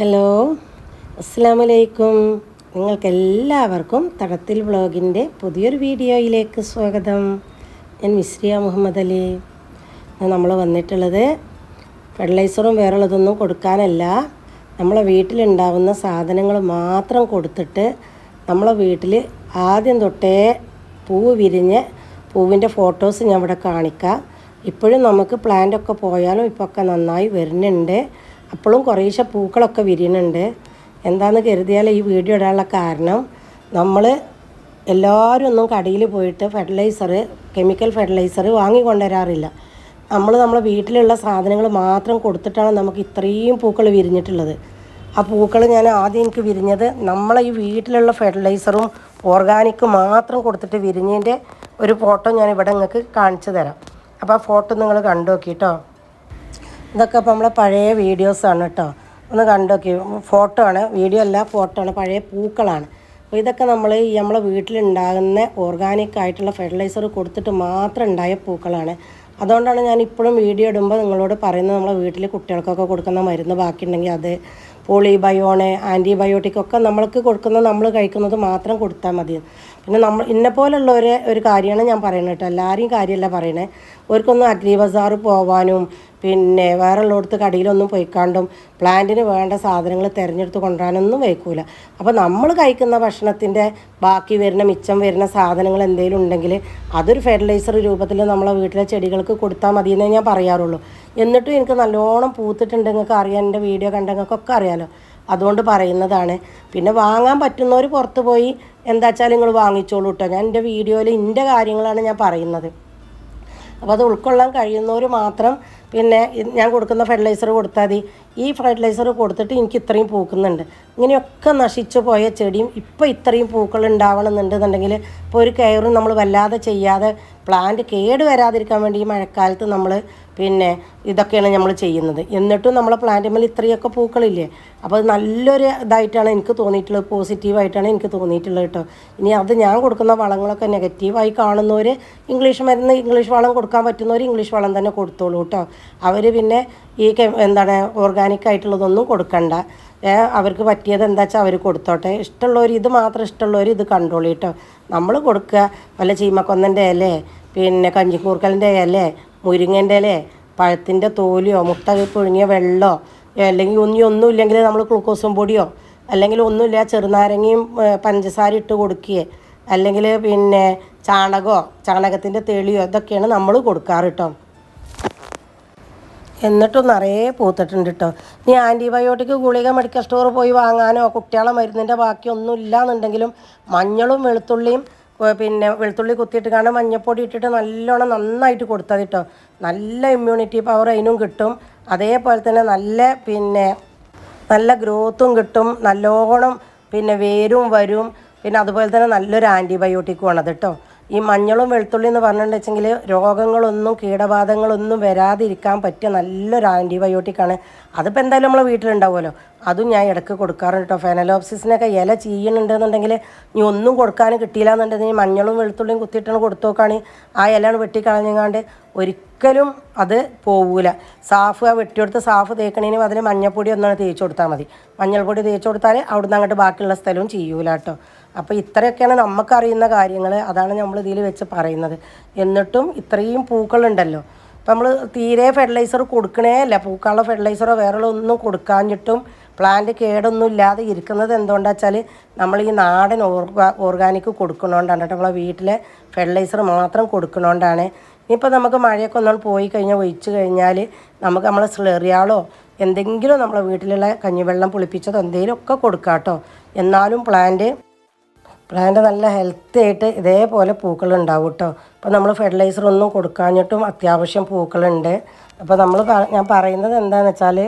Hello അസ്സാം വലൈക്കും നിങ്ങൾക്കെല്ലാവർക്കും തടത്തിൽ വ്ളോഗിന്റെ പുതിയൊരു വീഡിയോയിലേക്ക് സ്വാഗതം. ഞാൻ മിസ്രിയ മുഹമ്മദ് അലി. നമ്മൾ വന്നിട്ടുള്ളത് ഫെർട്ടിലൈസറും വേറുള്ളതൊന്നും കൊടുക്കാനല്ല. നമ്മളെ വീട്ടിലുണ്ടാവുന്ന സാധനങ്ങൾ മാത്രം കൊടുത്തിട്ട് നമ്മളെ വീട്ടിൽ ആദ്യം തൊട്ടേ പൂവ് വിരിഞ്ഞ് പൂവിന്റെ ഫോട്ടോസ് ഞാൻ ഇവിടെ കാണിക്കാം. ഇപ്പോഴും നമുക്ക് പ്ലാന്റൊക്കെ പോയാലും ഇപ്പോൾ ഒക്കെ നന്നായി വരുന്നുണ്ട്. അപ്പോഴും കുറേശ്ശെ പൂക്കളൊക്കെ വിരിയുന്നുണ്ട്. എന്താണെന്ന് കരുതിയാൽ ഈ വീഡിയോ ഇടാനുള്ള കാരണം നമ്മൾ എല്ലാവരും ഒന്നും കടയിൽ പോയിട്ട് ഫെർട്ടിലൈസർ കെമിക്കൽ ഫെർട്ടിലൈസർ വാങ്ങിക്കൊണ്ടുവരാറില്ല നമ്മൾ നമ്മളെ വീട്ടിലുള്ള സാധനങ്ങൾ മാത്രം കൊടുത്തിട്ടാണ് നമുക്ക് ഇത്രയും പൂക്കൾ വിരിഞ്ഞിട്ടുള്ളത്. ആ പൂക്കൾ ഞാൻ ആദ്യം എനിക്ക് വിരിഞ്ഞത് നമ്മളെ ഈ വീട്ടിലുള്ള ഫെർട്ടിലൈസറും ഓർഗാനിക് മാത്രം കൊടുത്തിട്ട് വിരിഞ്ഞതിന്റെ ഒരു ഫോട്ടോ ഞാൻ ഇവിടെ നിങ്ങൾക്ക് കാണിച്ചു തരാം. അപ്പോൾ ആ ഫോട്ടോ നിങ്ങൾ കണ്ടു നോക്കിട്ടോ. ഇതൊക്കെ ഇപ്പോൾ നമ്മളെ പഴയ വീഡിയോസാണ് കേട്ടോ ഒന്ന് കണ്ടോക്കി. ഫോട്ടോ ആണ്. വീഡിയോ അല്ല ഫോട്ടോ ആണ്. പഴയ പൂക്കളാണ്. അപ്പോൾ ഇതൊക്കെ നമ്മൾ ഈ നമ്മളെ വീട്ടിലുണ്ടാകുന്ന ഓർഗാനിക് ആയിട്ടുള്ള ഫെർട്ടിലൈസർ കൊടുത്തിട്ട് മാത്രം ഉണ്ടായ പൂക്കളാണ്. അതുകൊണ്ടാണ് ഞാൻ ഇപ്പോഴും വീഡിയോ ഇടുമ്പോൾ നിങ്ങളോട് പറയുന്നത് നമ്മളെ വീട്ടിൽ കുട്ടികൾക്കൊക്കെ കൊടുക്കുന്ന മരുന്ന് ബാക്കിയുണ്ടെങ്കിൽ അത്. പോളിബയോണ് ആന്റിബയോട്ടിക് ഒക്കെ നമ്മൾക്ക് കൊടുക്കുന്നത് നമ്മൾ കഴിക്കുന്നത് മാത്രം കൊടുത്താൽ മതി. പിന്നെ നമ്മൾ ഇന്നെ പോലുള്ള ഒരു കാര്യമാണ് ഞാൻ പറയുന്നത് കേട്ടോ. എല്ലാവരെയും കാര്യമല്ല പറയണേ. അവർക്കൊന്നും അഗ്രി ബസാർ പോവാനും പിന്നെ വേറെ ഉള്ളിടത്ത് കടയിലൊന്നും പോയിക്കാണ്ടും പ്ലാന്റിന് വേണ്ട സാധനങ്ങൾ തിരഞ്ഞെടുത്ത് കൊണ്ടുവരാനൊന്നും വയ്ക്കൂല. അപ്പോൾ നമ്മൾ കഴിക്കുന്ന ഭക്ഷണത്തിന്റെ ബാക്കി വരുന്ന മിച്ചം വരുന്ന സാധനങ്ങൾ എന്തെങ്കിലും ഉണ്ടെങ്കിൽ അതൊരു ഫെർട്ടിലൈസർ രൂപത്തിൽ നമ്മളെ വീട്ടിലെ ചെടികൾക്ക് കൊടുത്താൽ മതി എന്നേ ഞാൻ പറയാറുള്ളൂ. എന്നിട്ടും എനിക്ക് നല്ലോണം പൂത്തിട്ടുണ്ട്. നിങ്ങൾക്ക് അറിയാൻ എന്റെ വീഡിയോ കണ്ടെങ്കിൽക്കൊക്കെ അറിയാലോ അതുകൊണ്ട് പറയുന്നതാണ്. പിന്നെ വാങ്ങാൻ പറ്റുന്നവർ പുറത്ത് പോയി എന്താ വെച്ചാൽ നിങ്ങൾ വാങ്ങിച്ചോളൂ കേട്ടോ ഞാൻ എന്റെ വീഡിയോയിൽ എന്റെ കാര്യങ്ങളാണ് ഞാൻ പറയുന്നത്. അപ്പോൾ അത് ഉൾക്കൊള്ളാൻ കഴിയുന്നവർ മാത്രം പിന്നെ ഞാൻ കൊടുക്കുന്ന ഫെർട്ടിലൈസർ കൊടുത്താൽ മതി. ഈ ഫെർട്ടിലൈസർ കൊടുത്തിട്ട് എനിക്ക് ഇത്രയും പൂക്കുന്നുണ്ട്. ഇങ്ങനെയൊക്കെ നശിച്ചു പോയ ചെടിയും ഇപ്പോൾ ഇത്രയും പൂക്കൾ ഉണ്ടാവണമെന്നുണ്ടെന്നുണ്ടെങ്കിൽ ഇപ്പോൾ ഒരു കെയറും നമ്മൾ വല്ലാതെ ചെയ്യാതെ പ്ലാന്റ് കേട് വരാതിരിക്കാൻ വേണ്ടി ഈ മഴക്കാലത്ത് നമ്മൾ പിന്നെ ഇതൊക്കെയാണ് നമ്മൾ ചെയ്യുന്നത്. എന്നിട്ടും നമ്മളെ പ്ലാന്റിന്മേൽ ഇത്രയൊക്കെ പൂക്കളില്ലേ? അപ്പോൾ നല്ലൊരു ഇതായിട്ടാണ് എനിക്ക് തോന്നിയിട്ടുള്ളത്. പോസിറ്റീവായിട്ടാണ് എനിക്ക് തോന്നിയിട്ടുള്ളത് കേട്ടോ. ഇനി അത് ഞാൻ കൊടുക്കുന്ന വളങ്ങളൊക്കെ നെഗറ്റീവായി കാണുന്നവർ ഇംഗ്ലീഷ് മരുന്ന് ഇംഗ്ലീഷ് വളം കൊടുക്കാൻ പറ്റുന്നവർ ഇംഗ്ലീഷ് വളം തന്നെ കൊടുത്തോളൂ കേട്ടോ. അവർ പിന്നെ ഈ എന്താണ് ഓർഗാനിക് ആയിട്ടുള്ളതൊന്നും കൊടുക്കണ്ട. അവർക്ക് പറ്റിയത് എന്താ വെച്ചാൽ അവർ കൊടുത്തോട്ടെ. ഇഷ്ടമുള്ളവർ ഇത് മാത്രം ഇഷ്ടമുള്ളവർ ഇത് കണ്ടോളൂ കേട്ടോ നമ്മൾ കൊടുക്കുക. വല്ല ചീമക്കൊന്നന്റെ ഇല പിന്നെ കഞ്ഞിക്കൂർക്കലിന്റെ ഇല മുരിങ്ങന്റെ ഇല പഴത്തിന്റെ തോലിയോ മുട്ട പുഴുങ്ങിയ വെള്ളമോ അല്ലെങ്കിൽ ഒന്നും ഒന്നും ഇല്ലെങ്കിൽ നമ്മൾ ഗ്ലൂക്കോസും പൊടിയോ അല്ലെങ്കിൽ ഒന്നുമില്ല ചെറുനാരങ്ങയും പഞ്ചസാര ഇട്ട് കൊടുക്കുകയെ അല്ലെങ്കിൽ പിന്നെ ചാണകമോ ചാണകത്തിന്റെ തെളിയോ ഇതൊക്കെയാണ് നമ്മൾ കൊടുക്കാറ് കേട്ടോ എന്നിട്ടും നിറയെ പൂത്തിട്ടുണ്ട് കേട്ടോ ഇനി ആന്റിബയോട്ടിക് ഗുളിക മെഡിക്കൽ സ്റ്റോർ പോയി വാങ്ങാനോ കുട്ടികളെ മരുന്നിന്റെ ബാക്കിയൊന്നും ഇല്ലാന്നുണ്ടെങ്കിലും മഞ്ഞളും വെളുത്തുള്ളിയും പിന്നെ വെളുത്തുള്ളി കുത്തിയിട്ട് കാണാൻ മഞ്ഞപ്പൊടി ഇട്ടിട്ട് നല്ലോണം നന്നായിട്ട് കൊടുത്തത് കേട്ടോ നല്ല ഇമ്മ്യൂണിറ്റി പവർ അതിനും കിട്ടും. അതേപോലെ തന്നെ നല്ല പിന്നെ നല്ല ഗ്രോത്തും കിട്ടും. നല്ലോണം പിന്നെ വേരും വരും. പിന്നെ അതുപോലെ തന്നെ നല്ലൊരു ആന്റിബയോട്ടിക്കും ആണത് കേട്ടോ ഈ മഞ്ഞളും വെളുത്തുള്ളി എന്ന് പറഞ്ഞിട്ടുണ്ടെങ്കിൽ രോഗങ്ങളൊന്നും കീടബാധങ്ങളൊന്നും വരാതിരിക്കാൻ പറ്റിയ നല്ലൊരു ആന്റിബയോട്ടിക്കാണ് അതിപ്പോൾ എന്തായാലും നമ്മളെ വീട്ടിലുണ്ടാവുമല്ലോ. അതും ഞാൻ ഇടയ്ക്ക് കൊടുക്കാറുണ്ട് കേട്ടോ. ഫെനലോപ്സിസിനൊക്കെ ഇല ചെയ്യുന്നുണ്ടെന്നുണ്ടെങ്കിൽ ഇനി ഒന്നും കൊടുക്കാൻ കിട്ടിയില്ല എന്നുണ്ടെങ്കിൽ മഞ്ഞളും വെളുത്തുള്ളിയും കുത്തിയിട്ടാണ് കൊടുത്തു നോക്കുകയാണ് ആ ഇലയാണ് വെട്ടിക്കളഞ്ഞങ്ങാണ്ട് ഒരിക്കലും അത് പോവൂല. സാഫ് ആ വെട്ടിയെടുത്ത് സാഫ് തേക്കണേന് അതിൽ മഞ്ഞൾപ്പൊടി ഒന്നാണ് തേച്ച് കൊടുത്താൽ മതി. മഞ്ഞൾപ്പൊടി തേച്ച് കൊടുത്താൽ അവിടുന്ന് അങ്ങോട്ട് ബാക്കിയുള്ള സ്ഥലവും ചെയ്യൂല കേട്ടോ. അപ്പോൾ ഇത്രയൊക്കെയാണ് നമുക്കറിയുന്ന കാര്യങ്ങൾ അതാണ് നമ്മൾ ഇതിൽ വെച്ച് പറയുന്നത്. എന്നിട്ടും ഇത്രയും പൂക്കളുണ്ടല്ലോ. അപ്പം നമ്മൾ തീരെ ഫെർട്ടിലൈസർ കൊടുക്കണേ അല്ല. പൂക്കളുടെ ഫെർട്ടിലൈസറോ വേറെ ഒന്നും കൊടുക്കാഞ്ഞിട്ടും പ്ലാന്റ് കേടൊന്നും ഇല്ലാതെ ഇരിക്കുന്നത് എന്തുകൊണ്ടാ വെച്ചാൽ നമ്മൾ ഈ നാടൻ ഓർഗാ ഓർഗാനിക് കൊടുക്കണോണ്ടാണ്. കേട്ടോ നമ്മളെ വീട്ടിലെ ഫെർട്ടിലൈസർ മാത്രം കൊടുക്കണോണ്ടാണ്. ഇനിയിപ്പോൾ നമുക്ക് മഴയൊക്കെ ഒന്നാൾ പോയി കഴിഞ്ഞാൽ ഒഴിച്ച് കഴിഞ്ഞാൽ നമുക്ക് നമ്മളെ സ്ലെറിയാളോ എന്തെങ്കിലും നമ്മളെ വീട്ടിലുള്ള കഞ്ഞിവെള്ളം പുളിപ്പിച്ചതോ എന്തെങ്കിലും ഒക്കെ കൊടുക്കാം കേട്ടോ എന്നാലും പ്ലാന്റ് പ്ലാന്റ് നല്ല ഹെൽത്തി ആയിട്ട് ഇതേപോലെ പൂക്കൾ ഉണ്ടാവും കേട്ടോ അപ്പോൾ നമ്മൾ ഫെർട്ടിലൈസർ ഒന്നും കൊടുക്കാഞ്ഞിട്ടും അത്യാവശ്യം പൂക്കളുണ്ട്. അപ്പോൾ നമ്മൾ ഞാൻ പറയുന്നത് എന്താണെന്ന് വെച്ചാൽ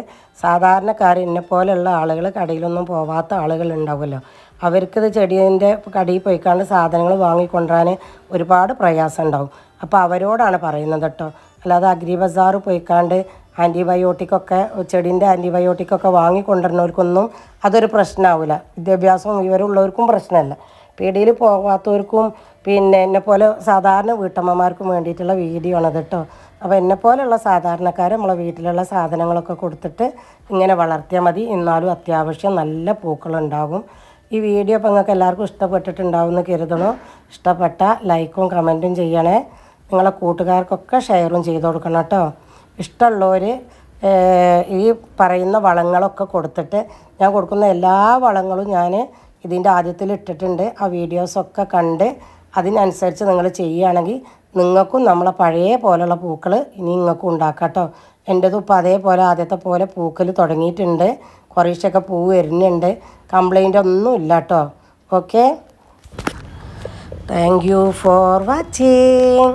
സാധാരണക്കാർ എന്നെ പോലെയുള്ള ആളുകൾ കടയിലൊന്നും പോവാത്ത ആളുകൾ ഉണ്ടാവുമല്ലോ. അവർക്കിത് ചെടീന്റെ കടയിൽ പോയിക്കാണ്ട് സാധനങ്ങൾ വാങ്ങിക്കൊണ്ടുവരാൻ ഒരുപാട് പ്രയാസം ഉണ്ടാവും. അപ്പോൾ അവരോടാണ് പറയുന്നത് കേട്ടോ അല്ലാതെ അഗ്രി ബസാർ പോയിക്കാണ്ട് ആന്റിബയോട്ടിക്കൊക്കെ ചെടീന്റെ ആന്റിബയോട്ടിക്കൊക്കെ വാങ്ങിക്കൊണ്ടുവരുന്നവർക്കൊന്നും അതൊരു പ്രശ്നമാവില്ല വിദ്യാഭ്യാസവും വിവരമുള്ളവർക്കും പ്രശ്നമല്ല. പീടിയിൽ പോകാത്തവർക്കും പിന്നെ എന്നെ പോലെ സാധാരണ വീട്ടമ്മമാർക്കും വേണ്ടിയിട്ടുള്ള വീഡിയോ ആണത് കേട്ടോ അപ്പോൾ എന്നെപ്പോലെയുള്ള സാധാരണക്കാർ നമ്മളെ വീട്ടിലുള്ള സാധനങ്ങളൊക്കെ കൊടുത്തിട്ട് ഇങ്ങനെ വളർത്തിയാൽ മതി. എന്നാലും അത്യാവശ്യം നല്ല പൂക്കളുണ്ടാകും ഈ വീഡിയോ ഇപ്പോൾ നിങ്ങൾക്ക് എല്ലാവർക്കും ഇഷ്ടപ്പെട്ടിട്ടുണ്ടാവും എന്ന് കരുതണം. ഇഷ്ടപ്പെട്ട ലൈക്കും കമന്റും ചെയ്യണേ. നിങ്ങളെ കൂട്ടുകാർക്കൊക്കെ ഷെയറും ചെയ്ത് കൊടുക്കണം കേട്ടോ ഇഷ്ടമുള്ളവർ ഈ പറയുന്ന വളങ്ങളൊക്കെ കൊടുത്തിട്ട് ഞാൻ കൊടുക്കുന്ന എല്ലാ വളങ്ങളും ഞാൻ ഇതിന്റെ ആദ്യത്തിൽ ഇട്ടിട്ടുണ്ട്. ആ വീഡിയോസൊക്കെ കണ്ട് അതിനനുസരിച്ച് നിങ്ങൾ ചെയ്യുകയാണെങ്കിൽ നിങ്ങൾക്കും നമ്മളെ പഴയ പോലെയുള്ള പൂക്കൾ ഇനി നിങ്ങൾക്കും ഉണ്ടാക്കാം കേട്ടോ എന്റെതും ഇപ്പോൾ അതേപോലെ ആദ്യത്തെ പോലെ പൂക്കൽ തുടങ്ങിയിട്ടുണ്ട്. കുറേശ്ശൊക്കെ പൂ വരുന്നുണ്ട്. കംപ്ലൈന്റ് ഒന്നും ഇല്ല കേട്ടോ okay thank you for watching